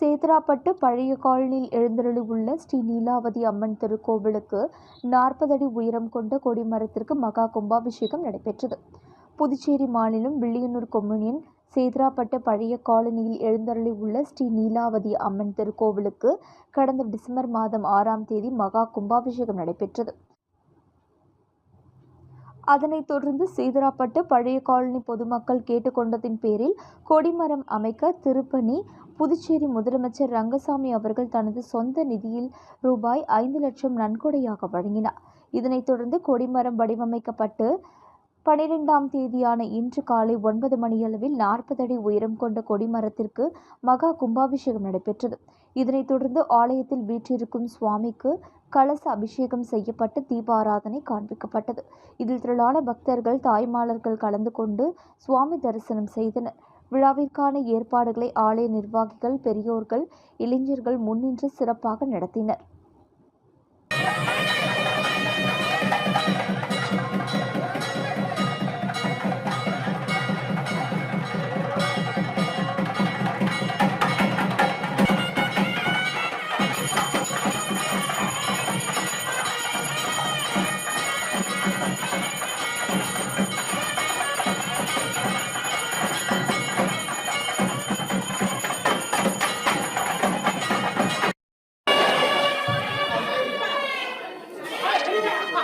சேதராப்பட்டு பழைய காலனியில் எழுந்தருளியுள்ள ஸ்ரீ நீலாவதி அம்மன் திருக்கோவிலுக்கு நாற்பது அடி உயரம் கொண்ட கொடிமரத்திற்கு மகா கும்பாபிஷேகம் நடைபெற்றது. புதுச்சேரி மாநிலம் வில்லியனூர் கொம்யூனியன் சேதராப்பட்டு பழைய காலனியில் எழுந்தருளியுள்ள ஸ்ரீ நீலாவதி அம்மன் திருக்கோவிலுக்கு கடந்த டிசம்பர் மாதம் ஆறாம் தேதி மகா கும்பாபிஷேகம் நடைபெற்றது. அதனைத் தொடர்ந்து சீதராப்பட்டு பழைய காலனி பொதுமக்கள் கேட்டுக்கொண்டதின் பேரில் கொடிமரம் அமைக்க திருப்பணி. புதுச்சேரி முதலமைச்சர் ரங்கசாமி அவர்கள் தனது சொந்த நிதியில் ரூபாய் ஐந்து லட்சம் நன்கொடையாக வழங்கினார். இதனைத் தொடர்ந்து கொடிமரம் வடிவமைக்கப்பட்டு பனிரெண்டாம் தேதியான இன்று காலை ஒன்பது மணியளவில் நாற்பது அடி உயரம் கொண்ட கொடிமரத்திற்கு மகா கும்பாபிஷேகம் நடைபெற்றது. இதனைத் தொடர்ந்து ஆலயத்தில் வீற்றிருக்கும் சுவாமிக்கு கலச அபிஷேகம் செய்யப்பட்டு தீபாராதனை காண்பிக்கப்பட்டது. இதில் திரளான பக்தர்கள் தாய்மாலர்கள் கலந்து கொண்டு சுவாமி தரிசனம் செய்தனர். விழாவிற்கான ஏற்பாடுகளை ஆலய நிர்வாகிகள் பெரியோர்கள் இளைஞர்கள் முன்னின்று சிறப்பாக நடத்தினர்.